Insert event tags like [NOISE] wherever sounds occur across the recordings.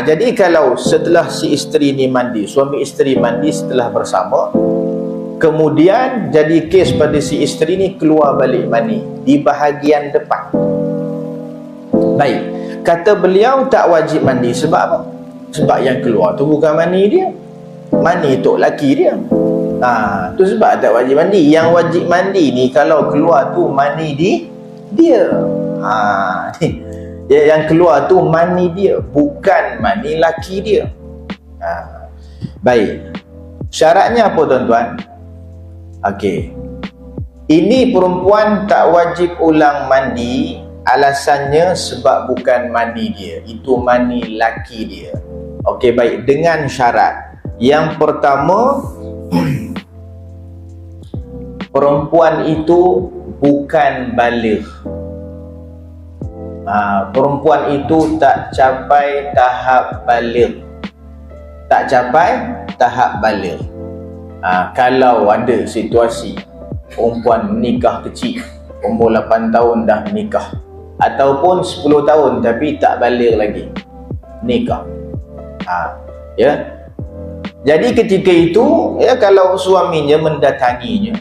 Jadi kalau setelah si isteri ni mandi, suami isteri mandi setelah bersama, kemudian jadi kes pada si isteri ni keluar balik mani di bahagian depan. Baik, kata beliau tak wajib mandi sebab apa? Sebab yang keluar tu bukan mani dia. Mani tu laki dia. Ha, tu sebab tak wajib mandi. Yang wajib mandi ni kalau keluar tu mani di dia. Ha, [LAUGHS] ni yang keluar tu mani dia bukan mani laki dia. Ha. baik. Syaratnya apa tuan-tuan? Okey. ini perempuan tak wajib ulang mandi alasannya sebab bukan mani dia. Itu mani laki dia. Okey, baik. Dengan syarat. Yang pertama [CLEARS THROAT] perempuan itu bukan balik ha, perempuan itu tak capai tahap balik. Tak capai tahap balik. Ha, kalau ada situasi perempuan menikah kecil umur 8 tahun dah menikah ataupun 10 tahun tapi tak balik lagi nikah. Ha, ya. Jadi ketika itu ya kalau suaminya mendatanginya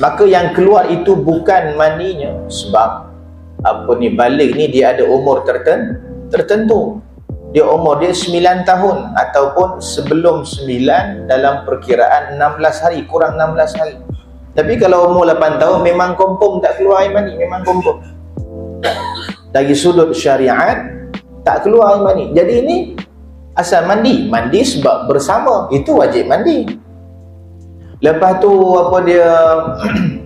maka yang keluar itu bukan maninya. Sebab apa ni balik ni dia ada umur tertentu tertentu. Dia umur dia 9 tahun ataupun sebelum 9 dalam perkiraan 16 hari kurang 16 hari. Tapi kalau umur 8 tahun memang kompom tak keluar air mani memang kompom dari sudut syariat tak keluar air mani. Jadi ini asal mandi. Mandi sebab bersama. Itu wajib mandi. Lepas tu apa dia [CLEARS THROAT]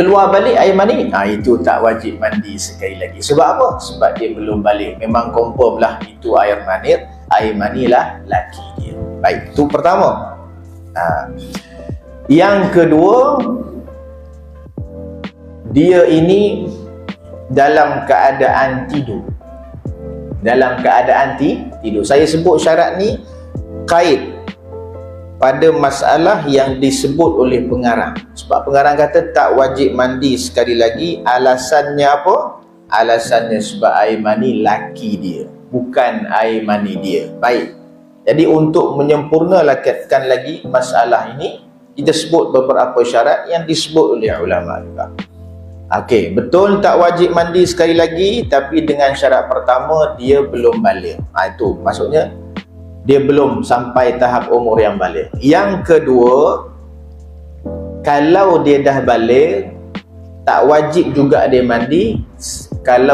keluar balik air mani ha, itu tak wajib mandi sekali lagi. Sebab apa? sebab dia belum balik. Memang confirm lah itu air mani air mani lah laki dia. Baik itu pertama. Ha. yang kedua dia ini dalam keadaan tidur. Dalam keadaan tidur. Saya sebut syarat ni kait pada masalah yang disebut oleh pengarang sebab pengarang kata tak wajib mandi sekali lagi alasannya apa? alasannya sebab air mani laki dia bukan air mani dia baik jadi untuk menyempurnakan lagi masalah ini kita sebut beberapa syarat yang disebut oleh ulama juga Okey, betul tak wajib mandi sekali lagi tapi dengan syarat pertama dia belum balik. Ha, itu maksudnya dia belum sampai tahap umur yang balik. Yang kedua, kalau dia dah balik, tak wajib juga dia mandi. Kalau